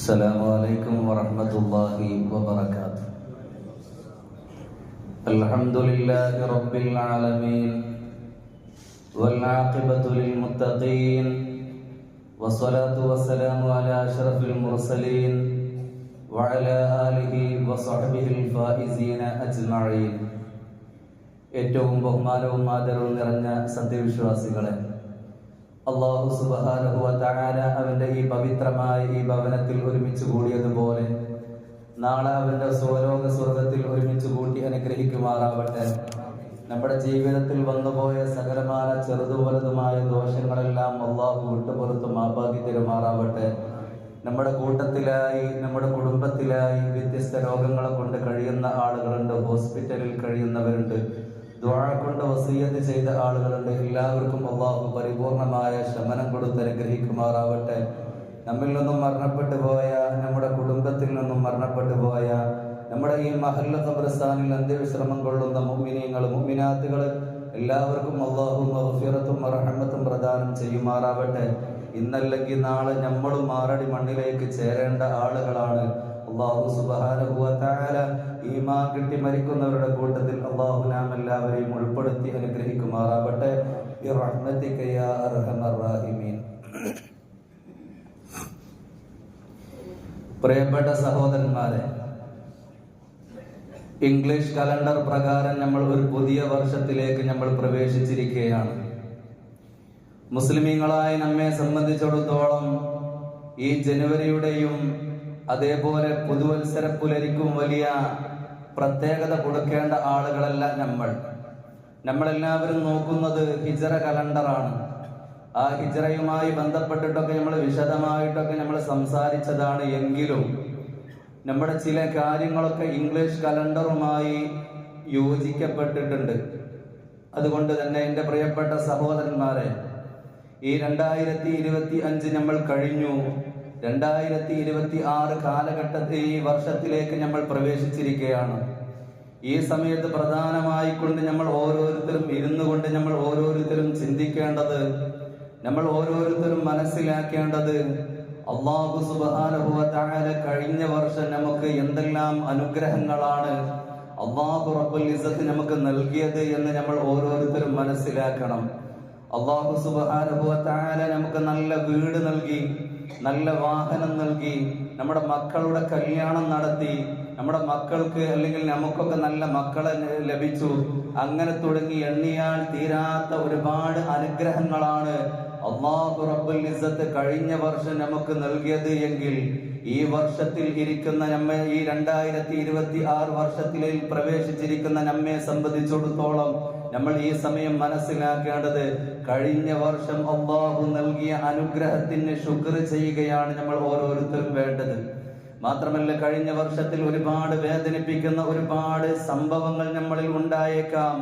السلام عليكم ورحمة الله وبركاته الحمد لله رب العالمين والعاقبة للمتقين والصلاة والسلام على أشرف المرسلين وعلى آله وصحبه الفائزين أجمعين ഏറ്റവും ബഹുമാനവും ആദരവും നിറഞ്ഞ സത്യവിശ്വാസികളെ അള്ളാഹു സുബാനുഹുവ തആല അവന്റെ ഈ പവിത്രമായ ഈ ഭവനത്തിൽ ഒരുമിച്ച് കൂടിയതുപോലെ നാളെ അവന്റെ സ്വലോക സ്വർഗത്തിൽ ഒരുമിച്ച് കൂട്ടി അനുഗ്രഹിക്കുമാറാവട്ടെ. നമ്മുടെ ജീവിതത്തിൽ വന്നുപോയ സകലമായ ചെറുതു വലുതുമായ ദോഷങ്ങളെല്ലാം അള്ളാഹു വിട്ടുപുറത്ത് മാപ്പാക്കി തരുമാറാവട്ടെ നമ്മുടെ കൂട്ടത്തിലായി നമ്മുടെ കുടുംബത്തിലായി വ്യത്യസ്ത രോഗങ്ങളെ കൊണ്ട് കഴിയുന്ന ആളുകളുണ്ട് ഹോസ്പിറ്റലിൽ കഴിയുന്നവരുണ്ട്. ദ്വാഴ കൊണ്ട് വസീയത്ത് ചെയ്ത ആളുകളുണ്ട്. എല്ലാവർക്കും അള്ളാഹു പരിപൂർണമായ ശമനം കൊടുത്ത് അനുഗ്രഹിക്കുമാറാവട്ടെ. നമ്മിൽ നിന്നും മരണപ്പെട്ടു പോയ നമ്മുടെ കുടുംബത്തിൽ നിന്നും മരണപ്പെട്ടു പോയ നമ്മുടെ ഈ മഹല്ല ഖബർസ്ഥാനിൽ അന്ത്യവിശ്രമം കൊള്ളുന്ന മുമ്മിനീങ്ങൾ മുമ്മിനാത്തുകൾ എല്ലാവർക്കും അള്ളാഹു മഹഫിറത്തും റഹമത്തും പ്രദാനം ചെയ്യുമാറാവട്ടെ. ഇന്നല്ലെങ്കിൽ നാളെ നമ്മളും മാറടി മണ്ണിലേക്ക് ചേരേണ്ട ആളുകളാണ് അള്ളാഹു സുബാനുഭവ താല ഈമാ കിട്ടി മരിക്കുന്നവരുടെ കൂട്ടത്തിൽ അള്ളാഹു നാം എല്ലാവരെയും ഉൾപ്പെടുത്തി അനുഗ്രഹിക്കുമാറാവട്ടെ പ്രിയപ്പെട്ട സഹോദരന്മാരെ ഇംഗ്ലീഷ് കലണ്ടർ പ്രകാരം നമ്മൾ ഒരു പുതിയ വർഷത്തിലേക്ക് നമ്മൾ പ്രവേശിച്ചിരിക്കുകയാണ്. മുസ്ലിമീങ്ങളായ നമ്മെ സംബന്ധിച്ചിടത്തോളം ഈ ജനുവരിയുടെയും അതേപോലെ പുതുവത്സര പുലരിക്കും വലിയ പ്രത്യേകത കൊടുക്കേണ്ട ആളുകളല്ല നമ്മൾ. നമ്മളെല്ലാവരും നോക്കുന്നത് ഹിജറ കലണ്ടറാണ്. ആ ഹിജറയുമായി ബന്ധപ്പെട്ടിട്ടൊക്കെ നമ്മൾ വിശദമായിട്ടൊക്കെ നമ്മൾ സംസാരിച്ചതാണ് എങ്കിലും നമ്മുടെ ചില കാര്യങ്ങളൊക്കെ ഇംഗ്ലീഷ് കലണ്ടറുമായി യോജിക്കപ്പെട്ടിട്ടുണ്ട്. അതുകൊണ്ട് തന്നെ എന്റെ പ്രിയപ്പെട്ട സഹോദരന്മാരെ ഈ രണ്ടായിരത്തി ഇരുപത്തി അഞ്ച് നമ്മൾ കഴിഞ്ഞു. രണ്ടായിരത്തി ഇരുപത്തി ആറ് കാലഘട്ടത്തിൽ ഈ വർഷത്തിലേക്ക് നമ്മൾ പ്രവേശിച്ചിരിക്കുകയാണ്. ഈ സമയത്ത് പ്രധാനമായി കൊണ്ട് നമ്മൾ ഓരോരുത്തരും ഇരുന്നു കൊണ്ട് നമ്മൾ ഓരോരുത്തരും ചിന്തിക്കേണ്ടത് നമ്മൾ ഓരോരുത്തരും മനസ്സിലാക്കേണ്ടത് അള്ളാഹു സുബാനുഭവത്തായ കഴിഞ്ഞ വർഷം നമുക്ക് എന്തെല്ലാം അനുഗ്രഹങ്ങളാണ് അള്ളാഹു റബ്ബുൽ ഇസത്ത് നമുക്ക് നൽകിയത് എന്ന് നമ്മൾ ഓരോരുത്തരും മനസ്സിലാക്കണം. അള്ളാഹു സുബാനുഭവത്തായ നമുക്ക് നല്ല വീട് നൽകി നല്ല വാഹനം നൽകി നമ്മുടെ മക്കളുടെ കല്യാണം നടത്തി. നമ്മുടെ മക്കൾക്ക് അല്ലെങ്കിൽ നമുക്കൊക്കെ നല്ല മക്കളെ ലഭിച്ചു. അങ്ങനെ തുടങ്ങി എണ്ണിയാൽ തീരാത്ത ഒരുപാട് അനുഗ്രഹങ്ങളാണ് അള്ളാഹു റബ്ബുൽ ഇസ്സത്ത് കഴിഞ്ഞ വർഷം നമുക്ക് നൽകിയത് എങ്കിൽ ഈ വർഷത്തിൽ ഇരിക്കുന്ന നമ്മെ ഈ രണ്ടായിരത്തി ഇരുപത്തി ആറ് വർഷത്തിലേക്ക് പ്രവേശിച്ചിരിക്കുന്ന നമ്മെ സംബന്ധിച്ചിടത്തോളം നമ്മൾ ഈ സമയം മനസ്സിലാക്കേണ്ടത് കഴിഞ്ഞ വർഷം അള്ളാഹു നൽകിയ അനുഗ്രഹത്തിന് ശുക്ർ ചെയ്യുകയാണ് നമ്മൾ ഓരോരുത്തരും വേണ്ടത്. മാത്രമല്ല കഴിഞ്ഞ വർഷത്തിൽ ഒരുപാട് വേദനിപ്പിക്കുന്ന ഒരുപാട് സംഭവങ്ങൾ നമ്മളിൽ ഉണ്ടായേക്കാം.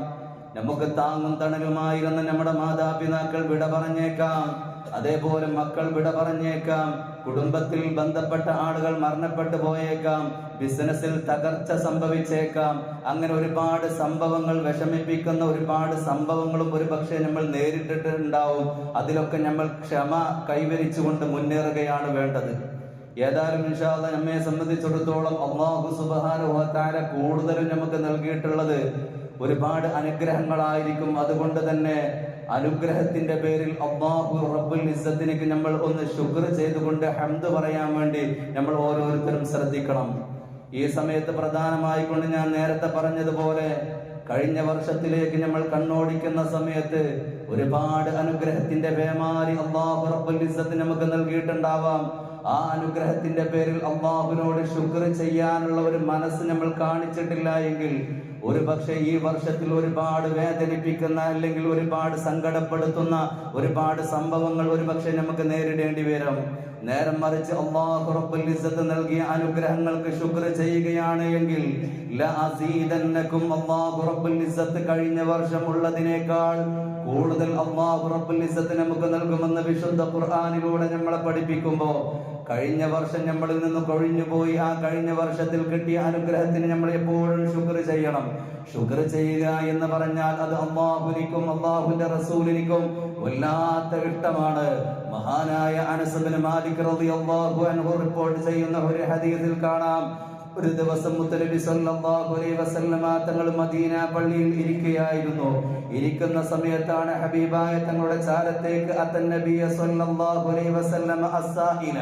നമുക്ക് താങ്ങും തണലുമായിരുന്ന നമ്മുടെ മാതാപിതാക്കൾ വിട പറഞ്ഞേക്കാം. അതേപോലെ മക്കൾ വിട പറഞ്ഞേക്കാം. കുടുംബത്തിൽ ബന്ധപ്പെട്ട ആളുകൾ മരണപ്പെട്ടു പോയേക്കാം. ബിസിനസ്സിൽ തകർച്ച സംഭവിച്ചേക്കാം. അങ്ങനെ ഒരുപാട് സംഭവങ്ങൾ വിഷമിപ്പിക്കുന്ന ഒരുപാട് സംഭവങ്ങളും ഒരു പക്ഷേ നമ്മൾ നേരിട്ടിട്ടുണ്ടാവും. അതിലൊക്കെ നമ്മൾ ക്ഷമ കൈവരിച്ചുകൊണ്ട് മുന്നേറുകയാണ് വേണ്ടത്. ഏതായാലും ഇൻഷാല്ല നമ്മെ സംബന്ധിച്ചിടത്തോളം അള്ളാഹു സുബഹാനുഹത്താര കൂടുതലും നമുക്ക് നൽകിയിട്ടുള്ളത് ഒരുപാട് അനുഗ്രഹങ്ങളായിരിക്കും. അതുകൊണ്ട് തന്നെ അനുഗ്രഹത്തിന്റെ പേരിൽ അള്ളാഹു റബ്ബുൽ ഇസ്സത്തിനേക്ക് നമ്മൾ ഒന്ന് ശുക്ർ ചെയ്തുകൊണ്ട് ഹംദ് പറയാൻ വേണ്ടി നമ്മൾ ഓരോരുത്തരും ശ്രദ്ധിക്കണം. ഈ സമയത്ത് പ്രധാനമായി കൊണ്ട് ഞാൻ നേരത്തെ പറഞ്ഞതുപോലെ കഴിഞ്ഞ വർഷത്തിലേക്ക് നമ്മൾ കണ്ണോടിക്കുന്ന സമയത്ത് ഒരുപാട് അനുഗ്രഹത്തിന്റെ പേമാരി അള്ളാഹു റബ്ബുൽ ഇസ്സത്ത് നമുക്ക് നൽകിയിട്ടുണ്ടാവാം. ആ അനുഗ്രഹത്തിന്റെ പേരിൽ അള്ളാഹുവിനോട് ശുക്ർ ചെയ്യാനുള്ള ഒരു മനസ്സ് നമ്മൾ കാണിച്ചിട്ടില്ല എങ്കിൽ ഒരു പക്ഷേ ഈ വർഷത്തിൽ ഒരുപാട് വേദനിപ്പിക്കുന്ന അല്ലെങ്കിൽ ഒരുപാട് സങ്കടപ്പെടുത്തുന്ന ഒരുപാട് സംഭവങ്ങൾ ഒരു പക്ഷേ നമുക്ക് നേരിടേണ്ടി വരും. നേരം മറിച്ച് അള്ളാഹു റബ്ബുൽ ഇസ്സത്ത് നൽകിയ അനുഗ്രഹങ്ങൾക്ക് ശുക്ർ ചെയ്യുകയാണ് എങ്കിൽ ലഅസീദന്നകും അള്ളാഹു റബ്ബുൽ ഇസ്സത്ത് കഴിഞ്ഞ വർഷം ഉള്ളതിനേക്കാൾ കൂടുതൽ അള്ളാഹു റബ്ബുൽ ഇസ്സത്ത് നമുക്ക് നൽകുമെന്ന് വിശുദ്ധ ഖുർആനിലൂടെ നമ്മളെ പഠിപ്പിക്കുമ്പോൾ കഴിഞ്ഞ വർഷം നമ്മളിൽ നിന്ന് കൊഴിഞ്ഞുപോയി ആ കഴിഞ്ഞ വർഷത്തിൽ കിട്ടിയ അനുഗ്രഹത്തിന് നമ്മൾ എപ്പോഴും ശുക്ർ ചെയ്യണം. ശുക്ർ ചെയ്യുക എന്ന് പറഞ്ഞാൽ അത് അള്ളാഹുനിക്കും അള്ളാഹുന്റെ റസൂലിനിക്കും വല്ലാത്ത ഇഷ്ടമാണ് മഹാനായ അനസബിന് മാലിക് റളിയല്ലാഹു അൻഹു റിപ്പോർട്ട് ചെയ്യുന്ന ഒരു ഹദീസിൽ കാണാം. ഒരു ദിവസം മുത്തലബി സല്ലല്ലാഹു അലൈഹി വസല്ലമ തങ്ങൾ മദീന പള്ളിയിൽ ഇരിക്കുകയായിരുന്നു. ഇരിക്കുന്ന സമയത്താണ് ഹബീബായ തങ്ങളുടെ ചാരത്തേക്ക് അത്തൻ നബിയ സല്ലല്ലാഹു അലൈഹി വസല്ലമ അസ്സായില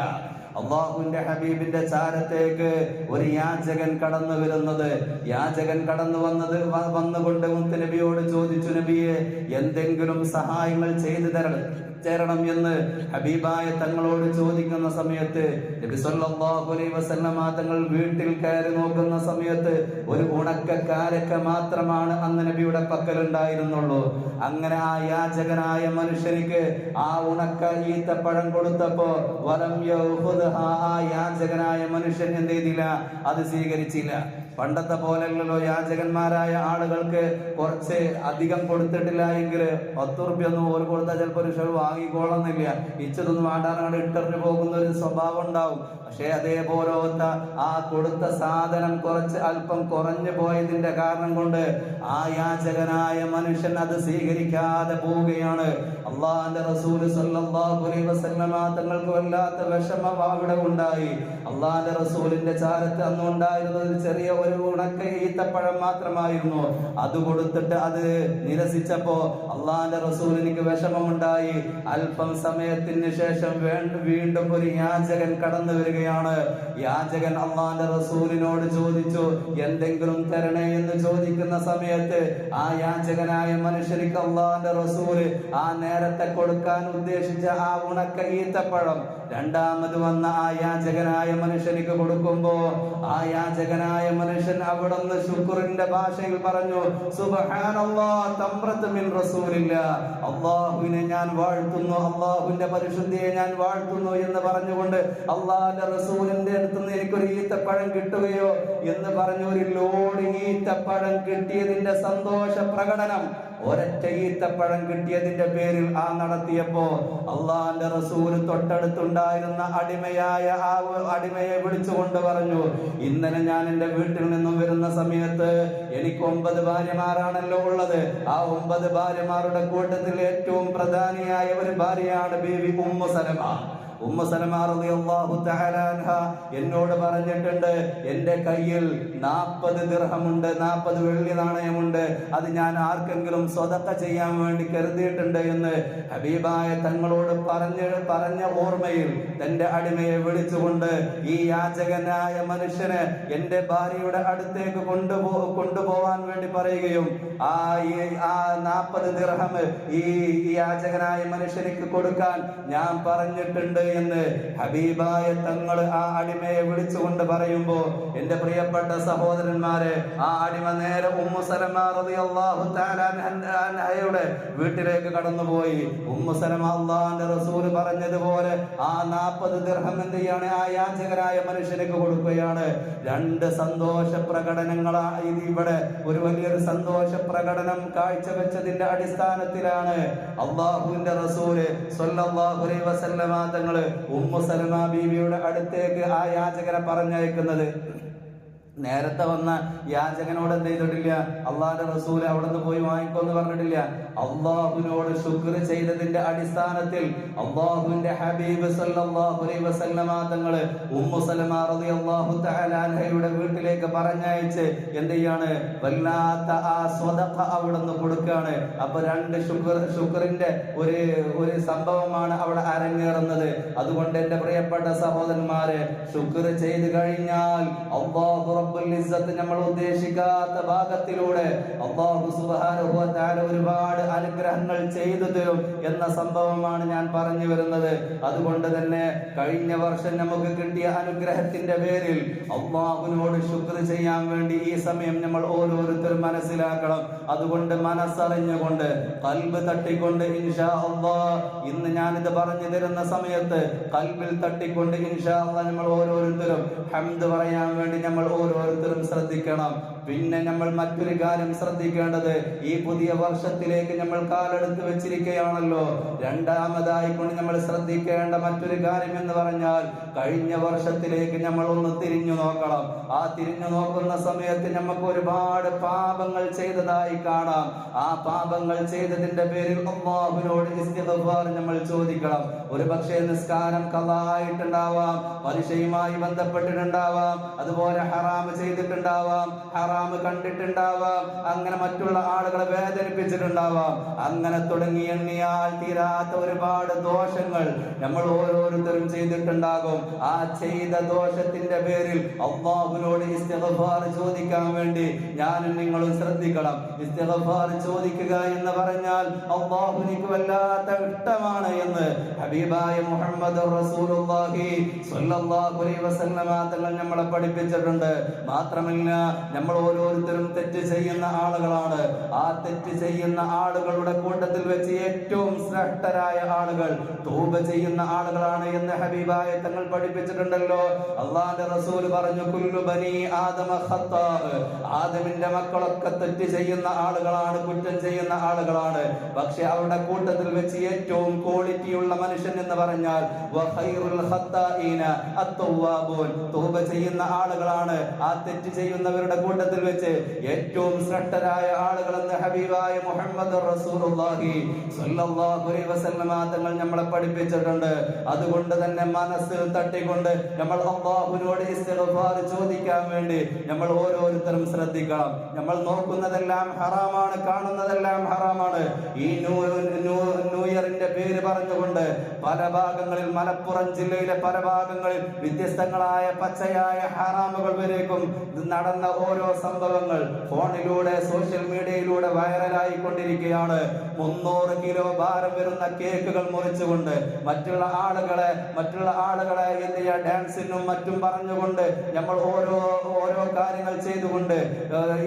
അള്ളാഹുവിന്റെ ഹബീബിന്റെ ചാരത്തേക്ക് ഒരു യാചകൻ കടന്നു വരുന്നത്. യാചകൻ കടന്നു വന്നത് വന്നുകൊണ്ട് മുത്തനബിയോട് ചോദിച്ചു നബിയെ എന്തെങ്കിലും സഹായങ്ങൾ ചെയ്തു തരണം ചേരണം എന്ന് ഹബീബായ തങ്ങളോട് ചോദിക്കുന്ന സമയത്ത് നബി സല്ലല്ലാഹു അലൈഹി വസല്ലമ തങ്ങൾ വീട്ടിൽ കയറി നോക്കുന്ന സമയത്ത് ഒരു ഉണക്കക്കാരൊക്കെ കാരക്ക മാത്രമാണ് അന്ന് നബിയുടെ പക്കൽ ഉണ്ടായിരുന്നുള്ളൂ അങ്ങനെ ആ യാചകനായ മനുഷ്യനിക്ക് ആ ഉണക്ക ഈത്തപ്പഴം കൊടുത്തപ്പോ വലം യൗഹുദ്ഹ ആ യാചകനായ മനുഷ്യൻ എന്ത് ചെയ്തില്ല അത് സ്വീകരിച്ചില്ല. പണ്ടത്തെ പോലെയുള്ള യാചകന്മാരായ ആളുകൾക്ക് കുറച്ച് അധികം കൊടുത്തിട്ടില്ല എങ്കിൽ പത്ത് റുപ്യ ഒന്നും ഒരു കൊടുത്താൽ ചിലപ്പോൾ ഒരു ഷെവ് വാങ്ങിക്കോളന്നില്ല. ഇച്ചതൊന്നും വേണ്ടാനാണ് ഇട്ടറിഞ്ഞു പോകുന്ന ഒരു സ്വഭാവം ഉണ്ടാവും. പക്ഷേ അതേപോലത്തെ ആ കൊടുത്ത സാധനം കുറച്ച് അല്പം കുറഞ്ഞു പോയതിന്റെ കാരണം കൊണ്ട് ആ യാചകനായ മനുഷ്യൻ അത് സ്വീകരിക്കാതെ പോവുകയാണ്. അള്ളാഹിന്റെ റസൂൽ സല്ലല്ലാഹു അലൈഹി വസല്ലമ തങ്ങൾക്ക് വല്ലാത്ത വിഷമം അവിടെ ഉണ്ടായി. അള്ളാഹിന്റെ റസൂലിന്റെ ചാരത്ത് അന്ന് ഉണ്ടായിരുന്നത് ഒരു ചെറിയ ഒരു ഉണക്ക ഈത്തപ്പഴം മാത്രമായിരുന്നു. അത് കൊടുത്തിട്ട് അത് നിരസിച്ചപ്പോ അള്ളാന്റെ റസൂലിനിക്ക് വിഷമമുണ്ടായി. അല്പം സമയത്തിന് ശേഷം വേണ്ട- ഒരു യാചകൻ കടന്നു വരികയാണ്. യാചകൻ അള്ളാന്റെ റസൂലിനോട് ചോദിച്ചു എന്തെങ്കിലും തരണേ? എന്ന് ചോദിക്കുന്ന സമയത്ത് ആ യാചകനായ മനുഷ്യനിക്ക് അള്ളാന്റെ റസൂൽ ആ നേരത്തെ കൊടുക്കാൻ ഉദ്ദേശിച്ച ആ ഉണക്ക ഈത്തപ്പഴം രണ്ടാമത് വന്ന ആ യാചകനായ മനുഷ്യനിക്ക് കൊടുക്കുമ്പോ ആ യാചകനായ മനുഷ്യൻ അവിടുന്ന് ശുക്രന്റെ ഭാഷയിൽ പറഞ്ഞു അള്ളാഹുവിനെ ഞാൻ വാഴ്ത്തുന്നു അള്ളാഹുവിന്റെ പരിശുദ്ധിയെ ഞാൻ വാഴ്ത്തുന്നു എന്ന് പറഞ്ഞുകൊണ്ട് അള്ളാഹിന്റെ റസൂലിന്റെ അടുത്ത് നിന്ന് എനിക്കൊരു ഈത്തപ്പഴം കിട്ടുകയോ? എന്ന് പറഞ്ഞ ഒരു ലോഡ് ഈത്തപ്പഴം കിട്ടിയതിന്റെ സന്തോഷ പ്രകടനം ഒരൊറ്റ ഈത്തപ്പഴം കിട്ടിയതിന്റെ പേരിൽ ആ നടത്തിയപ്പോ അള്ളാന്റെ റസൂൽ തൊട്ടടുത്തുണ്ടായിരുന്ന അടിമയായ ആ അടിമയെ വിളിച്ചുകൊണ്ട് പറഞ്ഞു ഇന്നലെ ഞാൻ എന്റെ വീട്ടിൽ നിന്നും വരുന്ന സമയത്ത് എനിക്ക് ഒമ്പത് ഭാര്യമാരാണല്ലോ ഉള്ളത്. ആ ഒമ്പത് ഭാര്യമാരുടെ കൂട്ടത്തിൽ ഏറ്റവും പ്രധാനിയായ ഒരു ഭാര്യയാണ് ബേബി ഉമ്മു സലമ. ഉമ്മ സലമ റളിയല്ലാഹു തആല അൻഹ എന്നോട് പറഞ്ഞിട്ടുണ്ട് എന്റെ കയ്യിൽ നാൽപ്പത് ദിർഹമുണ്ട് നാൽപ്പത് വെള്ളി നാണയമുണ്ട്. അത് ഞാൻ ആർക്കെങ്കിലും സ്വതക്ക ചെയ്യാൻ വേണ്ടി കരുതിയിട്ടുണ്ട് എന്ന് ഹബീബായ തങ്ങളോട് പറഞ്ഞ് പറഞ്ഞ ഓർമ്മയിൽ തന്റെ അടിമയെ വിളിച്ചുകൊണ്ട് ഈ യാചകനായ മനുഷ്യന് എന്റെ ഭാര്യയുടെ അടുത്തേക്ക് കൊണ്ടുപോ കൊണ്ടുപോവാൻ വേണ്ടി പറയുകയും ആ ഈ ആ നാൽപ്പത് ദിർഹം ഈ യാചകനായ മനുഷ്യനിക്ക് കൊടുക്കാൻ ഞാൻ പറഞ്ഞിട്ടുണ്ട് എന്ന് ഹബീബായ തങ്ങൾ ആ അടിമയെ വിളിച്ചുകൊണ്ട് പറയുമ്പോൾ എന്റെ പ്രിയപ്പെട്ട സഹോദരന്മാരെ ആ അടിമ നേരെ ഉമ്മു സലമ റളിയല്ലാഹു തആല അൻഹ- വീട്ടിലേക്ക് കടന്നുപോയി. ഉമ്മു സലമ അള്ളാഹിന്റെ റസൂൽ പറഞ്ഞതുപോലെ ആ നാൽപ്പത് ദിർഹം എന്ത് ചെയ്യാണ് ആ യാചകരായ മനുഷ്യനക്ക് കൊടുക്കുകയാണ്. രണ്ട് സന്തോഷ പ്രകടനങ്ങളായി ഇവിടെ ഒരു വലിയൊരു സന്തോഷ പ്രകടനം കാഴ്ചവെച്ചതിന്റെ അടിസ്ഥാനത്തിലാണ് അള്ളാഹുവിന്റെ റസൂൽ സ്വല്ലല്ലാഹു അലൈഹി തങ്ങൾ ഉമ്മു സലമ ബീവിയുടെ അടുത്തേക്ക് ആ യാചകരെ പറഞ്ഞയക്കുന്നത്. നേരത്തെ വന്ന യാചകനോട് എന്ത് ചെയ്തിട്ടില്ല? അള്ളാഹുടെ റസൂൽ അവിടെ നിന്ന് പോയി വാങ്ങിക്കോന്ന് പറഞ്ഞിട്ടില്ല. അള്ളാഹുവിനോട് ശുക്ർ ചെയ്തതിന്റെ അടിസ്ഥാനത്തിൽ അള്ളാഹുവിന്റെ ഹബീബ് തങ്ങൾ വീട്ടിലേക്ക് പറഞ്ഞയച്ച് എന്ത് ചെയ്യാണ്? വല്ലാത്ത ആ സ്വതഖ അവിടെ നിന്ന് കൊടുക്കുകയാണ്. അപ്പൊ രണ്ട് ശുക്ർ ശുക്രിന്റെ ഒരു ഒരു സംഭവമാണ് അവിടെ അരങ്ങേറുന്നത്. അതുകൊണ്ട് എന്റെ പ്രിയപ്പെട്ട സഹോദരന്മാരെ ശുക്ർ ചെയ്ത് കഴിഞ്ഞാൽ അള്ളാഹു നമ്മൾ ഉദ്ദേശിക്കാത്ത ഭാഗത്തിലൂടെ തആല ഒരുപാട് അനുഗ്രഹങ്ങൾ ചെയ്തു തരും എന്ന സംഭവമാണ് ഞാൻ പറഞ്ഞു വരുന്നത്. അതുകൊണ്ട് തന്നെ കഴിഞ്ഞ വർഷം നമുക്ക് കിട്ടിയ അനുഗ്രഹത്തിന്റെ പേരിൽ അള്ളാഹുവിനോട് ശുക്ർ ചെയ്യാൻ വേണ്ടി ഈ സമയം നമ്മൾ ഓരോരുത്തരും മനസ്സിലാക്കണം. അതുകൊണ്ട് മനസ്സറിഞ്ഞുകൊണ്ട് കൽബ് തട്ടിക്കൊണ്ട് ഇൻഷാ അള്ളാ ഇന്ന് ഞാനിത് പറഞ്ഞു തരുന്ന സമയത്ത് കൽബിൽ തട്ടിക്കൊണ്ട് ഇൻഷാ അള്ളാ നമ്മൾ ഓരോരുത്തരും ഹംദ് പറയാൻ വേണ്ടി നമ്മൾ ഓരോ ഓരോരുത്തരും ശ്രദ്ധിക്കണം. പിന്നെ നമ്മൾ മറ്റൊരു കാര്യം ശ്രദ്ധിക്കേണ്ടത് ഈ പുതിയ വർഷത്തിലേക്ക് നമ്മൾ കാലെടുത്ത് വെച്ചിരിക്കുകയാണല്ലോ. രണ്ടാമതായി കൊണ്ട് നമ്മൾ ശ്രദ്ധിക്കേണ്ട മറ്റൊരു കാര്യം എന്ന് പറഞ്ഞാൽ കഴിഞ്ഞ വർഷത്തിലേക്ക് നമ്മൾ ഒന്ന് തിരിഞ്ഞു നോക്കണം. ആ തിരിഞ്ഞു നോക്കുന്ന സമയത്ത് നമുക്ക് ഒരുപാട് പാപങ്ങൾ ചെയ്തതായി കാണാം. ആ പാപങ്ങൾ ചെയ്തതിന്റെ പേരിൽ അമ്മാവിനോട് നമ്മൾ ചോദിക്കണം. ഒരു പക്ഷേ നിസ്കാരം കലായിട്ടുണ്ടാവാം പലിശയുമായി ബന്ധപ്പെട്ടിട്ടുണ്ടാവാം അതുപോലെ ഹറാമ് ചെയ്തിട്ടുണ്ടാവാം. ഹറാം കണ്ടിട്ടുണ്ടാവാം. അങ്ങനെ മറ്റുള്ള ആളുകളെ വേദനിപ്പിച്ചിട്ടുണ്ടാവാം. അങ്ങനെ തുടങ്ങി എണ്ണിയാൽ തീരാത്ത ഒരുപാട് ദോഷങ്ങൾ നമ്മൾ ഓരോരുത്തരും ചെയ്തിട്ടുണ്ടാകും. ആ ചെയ്ത ദോഷത്തിന്റെ പേരിൽ അള്ളാഹുവിനോട് ഇസ്തിഗ്ഫാർ ചോദിക്കാൻ വേണ്ടി ഞാനും നിങ്ങളും ശ്രദ്ധിക്കണം. ഇസ്തിഗ്ഫാർ ചോദിക്കുക എന്ന് പറഞ്ഞാൽ അള്ളാഹുനിക്ക് വല്ലാത്ത ഇഷ്ടമാണ് എന്ന് ഹബീബായ മുഹമ്മദ് റസൂലുള്ളാഹി വസല്ലമ നമ്മളെ പഠിപ്പിച്ചിട്ടുണ്ട്. മാത്രമല്ല നമ്മൾ ഓരോരുത്തരും തെറ്റ് ചെയ്യുന്ന ആളുകളാണ്. ആ തെറ്റ് ചെയ്യുന്ന ആളുകളുടെ കൂട്ടത്തിൽ വെച്ച് ഏറ്റവും ശ്രേഷ്ഠരായ ആളുകൾ തൂബ ചെയ്യുന്ന ആളുകളാണ് എന്ന് ഹബീബായ തങ്ങൾ പഠിപ്പിച്ചിട്ടുണ്ടല്ലോ. അള്ളാന്റെ റസൂൽ പറഞ്ഞു കുല്ലു ബനി ആദമ ആദമിന്റെ മക്കളൊക്കെ തെറ്റ് ചെയ്യുന്ന ആളുകളാണ് കുറ്റം ചെയ്യുന്ന ആളുകളാണ്. പക്ഷെ അവരുടെ കൂട്ടത്തിൽ വെച്ച് ഏറ്റവും ക്വാളിറ്റിയുള്ള മനുഷ്യൻ എന്ന് പറഞ്ഞാൽ തൗബ ചെയ്യുന്ന ആളുകളാണ്. ആ തെറ്റ് ചെയ്യുന്നവരുടെ കൂട്ടത്തിൽ വെച്ച് ഏറ്റവും ശ്രേഷ്ഠരായ ആളുകൾ എന്ന് ഹബീബായ മുഹമ്മദ് റസൂലുള്ളാഹി സ്വല്ലല്ലാഹു അലൈഹി വസല്ലമ തങ്ങൾ നമ്മളെ പഠിപ്പിച്ചിട്ടുണ്ട്. അതുകൊണ്ട് തന്നെ മനസ്സിൽ തട്ടിക്കൊണ്ട് നമ്മൾ അള്ളാഹുവിനോട് ഇസ്തിഗ്ഫാർ ചോദിക്കാൻ വേണ്ടി നമ്മൾ ഓരോരുത്തരും ശ്രദ്ധിക്കണം. നമ്മൾ നോക്കുന്നതെല്ലാം ഹറാമാണ് കാണുന്നതെല്ലാം ഹറാമാണ്. ഈ ന്യൂ ന്യൂ ന്യൂ ഇയറിന്റെ പേര് പറഞ്ഞുകൊണ്ട് പല ഭാഗങ്ങളിൽ മലപ്പുറം ജില്ലയിലെ പല ഭാഗങ്ങളിൽ വ്യത്യസ്തങ്ങളായ പച്ചയായ ഹറാമുകൾ വരേക്കും. നടന്ന ഓരോ സംഭവങ്ങൾ ഫോണിലൂടെ സോഷ്യൽ മീഡിയയിലൂടെ വൈറലായി കൊണ്ടിരിക്കുകയാണ് മുന്നൂറ് കിലോ ഭാരം വരുന്ന കേക്കുകൾ മുറിച്ചുകൊണ്ട് മറ്റുള്ള ആളുകളെ മറ്റുള്ള ആളുകളെ എന്തിയ ഡാൻസിനും മറ്റും പറഞ്ഞുകൊണ്ട് നമ്മൾ ഓരോ ഓരോ കാര്യങ്ങൾ ചെയ്തുകൊണ്ട്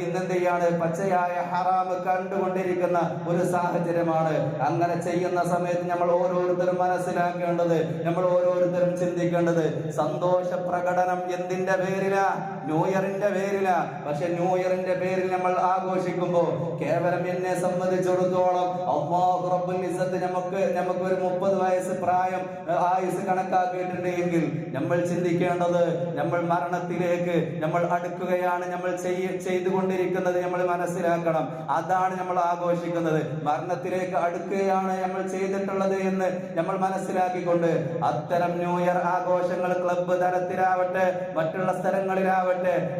ഇന്നെന്ത് ചെയ്യാണ് പച്ചയായ ഹറാമ് കണ്ടുകൊണ്ടിരിക്കുന്ന ഒരു സാഹചര്യമാണ്. അങ്ങനെ ചെയ്യുന്ന സമയത്ത് നമ്മൾ ഓരോരുത്തരും മനസ്സിലാക്കേണ്ടത് നമ്മൾ ഓരോരുത്തരും ചിന്തിക്കേണ്ടത് സന്തോഷ പ്രകടനം എന്തിന്റെ പേരിലാ? ന്യൂ ഇയറിന്റെ പേരിലാ. പക്ഷെ ന്യൂ ഇയറിന്റെ പേരിൽ നമ്മൾ ആഘോഷിക്കുമ്പോൾ കേവലം എന്നെ സംബന്ധിച്ചിടത്തോളം അള്ളാഹു ഇസ്സത്ത് നമുക്ക് നമുക്ക് ഒരു മുപ്പത് വയസ്സ് പ്രായം ആയുസ് കണക്കാക്കിയിട്ടുണ്ട് എങ്കിൽ നമ്മൾ ചിന്തിക്കേണ്ടത് നമ്മൾ മരണത്തിലേക്ക് നമ്മൾ അടുക്കുകയാണ് നമ്മൾ ചെയ്യ ചെയ്തുകൊണ്ടിരിക്കുന്നത് നമ്മൾ മനസ്സിലാക്കണം. അതാണ് നമ്മൾ ആഘോഷിക്കുന്നത്. മരണത്തിലേക്ക് അടുക്കുകയാണ് നമ്മൾ ചെയ്തിട്ടുള്ളത് എന്ന് നമ്മൾ മനസ്സിലാക്കിക്കൊണ്ട് അത്തരം ന്യൂ ഇയർ ആഘോഷങ്ങൾ ക്ലബ്ബ് തലത്തിലാവട്ടെ മറ്റുള്ള സ്ഥലങ്ങളിലാവട്ടെ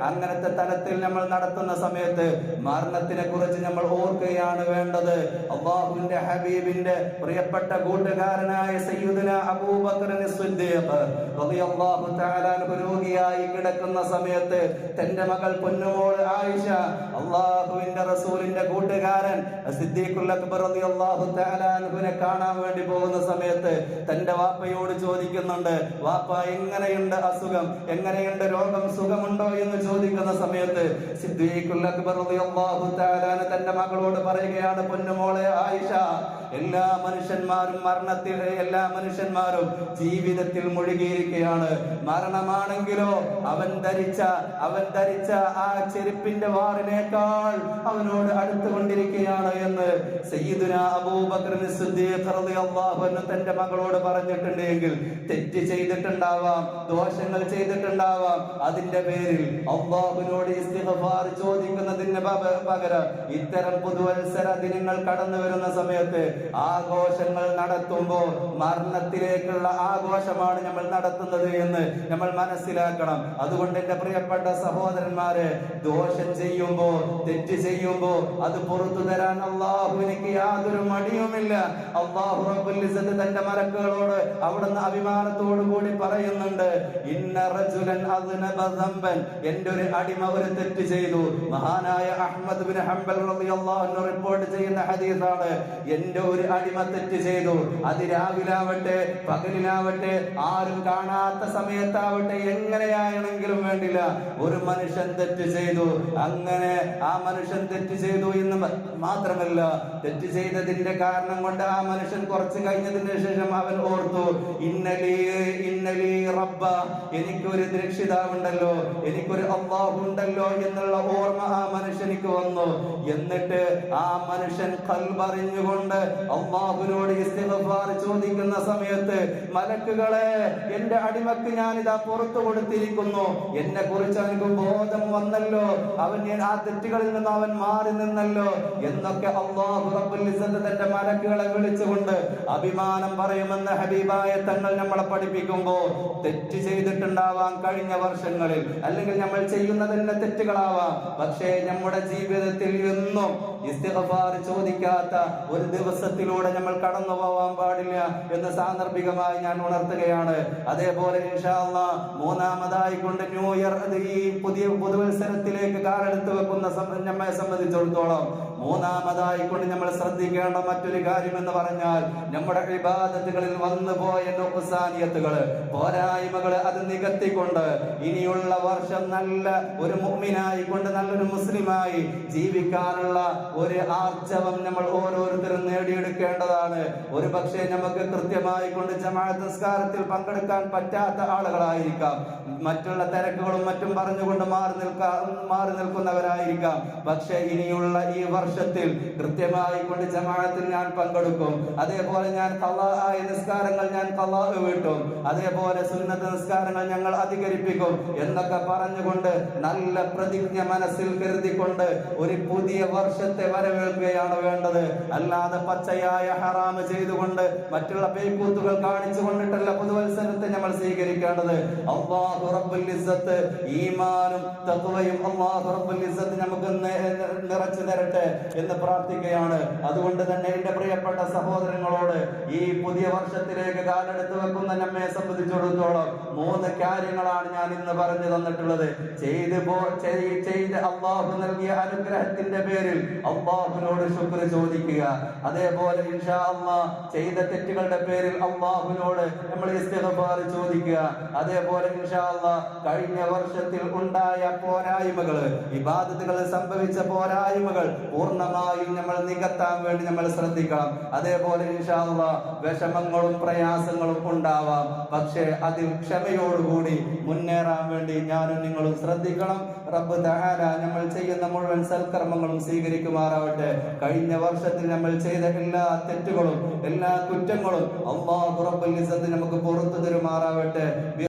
അങ്ങനത്തെ തലത്തിൽ നമ്മൾ നടത്തുന്ന സമയത്ത് മരണത്തിനെ കുറിച്ച് നമ്മൾ ഓർക്കുകയാണ് വേണ്ടത്. അള്ളാഹുവിന്റെ ഹബീബിന്റെ പ്രിയപ്പെട്ട കൂട്ടുകാരനായ സയ്യിദുന അബൂബക്കർ രോഗിയായി കിടക്കുന്ന സമയത്ത് തന്റെ മകൾ പൊന്നുമോൾ ആയിഷ അള്ളാഹുവിന്റെ റസൂലിന്റെ കൂട്ടുകാരൻ സിദ്ദീഖുൽ അക്ബർ റളിയല്ലാഹു കാണാൻ വേണ്ടി പോകുന്ന സമയത്ത് തന്റെ വാപ്പയോട് ചോദിക്കുന്നുണ്ട് വാപ്പ എങ്ങനെയുണ്ട് അസുഖം? എങ്ങനെയുണ്ട് രോഗം? സുഖമുണ്ടോ? എന്ന് ചോദിക്കുന്ന സമയത്ത് സിദ്ദീഖുൽ അക്ബർ തന്റെ മകളോട് പറയുകയാണ് പൊന്നുമോളെ ആയിഷ എല്ലാ മനുഷ്യന്മാരും മരണത്തിൽ എല്ലാ മനുഷ്യന്മാരും ജീവിതത്തിൽ മുഴുകിയിരിക്കുകയാണ്. മരണമാണെങ്കിലോ അവൻ ധരിച്ച അവൻ ധരിച്ച ആ ചെരുപ്പിന്റെ വാറിനേക്കാൾ അവനോട് അടുത്തുകൊണ്ടിരിക്കുകയാണ് എന്ന് സയ്യിദുന അബൂബക്കർ തന്റെ മകളോട് പറഞ്ഞിട്ടുണ്ടെങ്കിൽ തെറ്റ് ചെയ്തിട്ടുണ്ടാവാം ദോഷങ്ങൾ ചെയ്തിട്ടുണ്ടാവാം. അതിന്റെ പേരിൽ അള്ളാഹുവിനോട് ഇസ്തിഗ്ഫാർ ചോദിക്കുന്നതിന് പക- പകരം ഇത്തരം പുതുവത്സര ദിനങ്ങൾ കടന്നു വരുന്ന സമയത്ത് ആഘോഷങ്ങൾ നടത്തുമ്പോൾ മരണത്തിലേക്കുള്ള ആഘോഷമാണ് നമ്മൾ നടത്തുന്നത് എന്ന് നമ്മൾ മനസ്സിലാക്കണം. അതുകൊണ്ട് എന്റെ പ്രിയപ്പെട്ട സഹോദരന്മാരെ ദോഷം ചെയ്യുമ്പോ തെറ്റ് ചെയ്യുമ്പോ അത് പുറത്തു തരാൻ അള്ളാഹുവിനിക്ക് യാതൊരു മടിയുമില്ല. അള്ളാഹു റബ്ബുൽ ഇസ്സത്ത് തന്റെ മരക്കുകളോട് അവിടുന്ന് അഭിമാനത്തോടു കൂടി പറയുന്നുണ്ട് ഇന്ന റജുലൻ എന്റെ ഒരു അടിമ ഒരു തെറ്റ് ചെയ്തു. മഹാനായ അഹമ്മദ് ബിൻ ഹംബൽ റളിയല്ലാഹു അൻഹു റിപ്പോർട്ട് ചെയ്യുന്ന ഹദീസാണ് എന്റെ ഒരു അടിമ തെറ്റ് ചെയ്തു. അത് രാവിലാവട്ടെ പകലിലാവട്ടെ ആരും കാണാത്ത സമയത്താവട്ടെ എങ്ങനെ എങ്ങനെയാണെങ്കിലും വേണ്ടില്ല. ഒരു മനുഷ്യൻ തെറ്റ് ചെയ്തു. അങ്ങനെ ആ മനുഷ്യൻ തെറ്റ് ചെയ്തു എന്ന് മാത്രമല്ല തെറ്റ് ചെയ്തതിന്റെ കാരണം കൊണ്ട് ആ മനുഷ്യൻ കുറച്ച് കഴിഞ്ഞതിന് ശേഷം അവൻ ഓർത്തു ഇന്നലി ഇന്നലി റബ്ബ എനിക്കൊരു രക്ഷിതാവുണ്ടല്ലോ എനിക്കൊരു അള്ളാഹുണ്ടല്ലോ എന്നുള്ള ഓർമ്മ ആ മനുഷ്യനിക്ക് വന്നു. എന്നിട്ട് ആ മനുഷ്യൻ കൽപറിഞ്ഞുകൊണ്ട് അള്ളാഹുവിനോട് ഇസ്തിഗ്ഫാർ ചോദിക്കുന്ന സമയത്ത് മലക്കുകളെ എന്റെ അടിമക്ക് ഞാൻ ഇതാ പുറത്തു കൊടുത്തിരിക്കുന്നു. എന്നെ കുറിച്ച് അവനക്ക് ബോധം വന്നല്ലോ. അവൻ ആ തെറ്റുകളിൽ നിന്ന് അവൻ മാറി നിന്നല്ലോ. എന്നൊക്കെ അള്ളാഹു റബ്ബുൽ മലക്കുകളെ വിളിച്ചുകൊണ്ട് അഭിമാനം പറയുമെന്ന് ഹബീബായ തങ്ങൾ നമ്മളെ പഠിപ്പിക്കുമ്പോ തെറ്റ് ചെയ്തിട്ടുണ്ടാവാം കഴിഞ്ഞ വർഷങ്ങളിൽ. അല്ലെങ്കിൽ നമ്മൾ ചെയ്യുന്നതിന്റെ തെറ്റുകളാവാം. പക്ഷേ നമ്മുടെ ജീവിതത്തിൽ എന്നും ഇസ്തിഗ്ഫാർ ചോദിക്കാത്ത ഒരു ദിവസത്തിലൂടെ നമ്മൾ കടന്നു പോവാൻ പാടില്ല എന്ന് സാന്ദർഭികമായി ഞാൻ ഉണർത്തുകയാണ്. അതേപോലെ മൂന്നാമതായി കൊണ്ട് ന്യൂ ഇയർ ഈ പുതിയ പുതുവത്സരത്തിലേക്ക് കാലെടുത്ത് വെക്കുന്ന നമ്മെ സംബന്ധിച്ചിടത്തോളം മൂന്നാമതായി കൊണ്ട് നമ്മൾ ശ്രദ്ധിക്കേണ്ട മറ്റൊരു കാര്യം എന്ന് പറഞ്ഞാൽ നമ്മുടെ വിവാദത്തുകളിൽ വന്നു പോയ നുക്സാനിയത്തുകൾ പോരായ്മകൾ അത് നികത്തിക്കൊണ്ട് ഇനിയുള്ള വർഷം നല്ല ഒരു മുമ്മിനായിക്കൊണ്ട് നല്ലൊരു മുസ്ലിമായി ജീവിക്കാനുള്ള ഒരു ആർജവം നമ്മൾ നേടിയെടുക്കേണ്ടതാണ് ഒരു പക്ഷേ നമുക്ക് കൃത്യമായി കൊണ്ട് ജമാഅത്ത് നിസ്കാരത്തിൽ പങ്കെടുക്കാൻ പറ്റാത്ത ആളുകളായിരിക്കാം. മറ്റുള്ള തിരക്കുകളും മറ്റും പറഞ്ഞുകൊണ്ട് മാറി നിൽക്കാ മാറി നിൽക്കുന്നവരായിരിക്കാം. പക്ഷെ ഇനിയുള്ള ഈ വർഷത്തിൽ കൃത്യമായി കൊണ്ട് ജമാഅത്തിൽ ഞാൻ പങ്കെടുക്കും. അതേപോലെ ഞാൻ കലാഹായ നിസ്കാരങ്ങൾ ഞാൻ കലാഹ് വീട്ടും. അതേപോലെ സുന്നത്ത് നിസ്കാരങ്ങൾ ഞങ്ങൾ അധികരിപ്പിക്കും. എന്നൊക്കെ പറഞ്ഞുകൊണ്ട് നല്ല പ്രതിജ്ഞ മനസ്സിൽ കരുതിക്കൊണ്ട് ഒരു പുതിയ വർഷത്തെ വരവേൽക്കുകയാണ് വേണ്ടത്. അല്ലാതെ പച്ചയായ ഹറാമ് ചെയ്തുകൊണ്ട് മറ്റുള്ള പേക്കൂത്തുകൾ കാണിച്ചു കൊണ്ടിട്ടല്ല പുതുവത്സരത്തെ നമ്മൾ സ്വീകരിക്കേണ്ടത്. അള്ളാഹു റബ്ബുൽ ഇസ്സത്ത് ഈമാനും തഖ്വയും അള്ളാഹു റബ്ബുൽ ഇസ്സത്ത് നമുക്ക് നിറച്ചു തരട്ടെ എന്ന് പ്രാർത്ഥിക്കുകയാണ്. അതുകൊണ്ട് തന്നെ എന്റെ പ്രിയപ്പെട്ട സഹോദരങ്ങളോട് ഈ പുതിയ വർഷത്തിലേക്ക് കാലെടുത്ത് വെക്കുന്ന നമ്മെ സംബന്ധിച്ചിടത്തോളം മൂന്ന് കാര്യങ്ങളാണ് ഞാൻ ഇന്ന് പറഞ്ഞു തന്നിട്ടുള്ളത്. ചെയ്ത് ചെയ്ത് അള്ളാഹു നൽകിയ അനുഗ്രഹത്തിന്റെ പേരിൽ അള്ളാഹുവിനോട് ശുക്ർ ചോദിക്കുക. അതേപോലെ ഇൻഷാ അള്ളാഹ് ചെയ്ത തെറ്റുകളുടെ പേരിൽ അള്ളാഹുവിനോട് നമ്മൾ ഇസ്തിഗ്ഫാർ ചോദിക്കുക. അതേപോലെ കഴിഞ്ഞ വർഷത്തിൽ ഉണ്ടായ പോരായ്മകൾ വിവാദത്തുകൾ സംഭവിച്ച പോരായ്മകൾ പൂർണമായും നമ്മൾ നികത്താൻ വേണ്ടി നമ്മൾ ശ്രദ്ധിക്കണം. അതേപോലെ ഇൻഷാ അള്ളാഹ് വിഷമങ്ങളും പ്രയാസങ്ങളും ഉണ്ടാവാം. പക്ഷേ അതിൽ ക്ഷമയോടുകൂടി മുന്നേറാൻ വേണ്ടി ഞാനും നിങ്ങളും ശ്രദ്ധിക്കണം. റബ്ബ് തഹാല നമ്മൾ ചെയ്യുന്ന മുഴുവൻ സൽക്കർമ്മങ്ങളും സ്വീകരിക്കുമാറാവട്ടെ. കഴിഞ്ഞ വർഷത്തിൽ നമ്മൾ ചെയ്ത എല്ലാ തെറ്റുകളും എല്ലാ കുറ്റങ്ങളും അള്ളാഹു നമുക്ക് പുറത്തു തരുമാറാവട്ടെ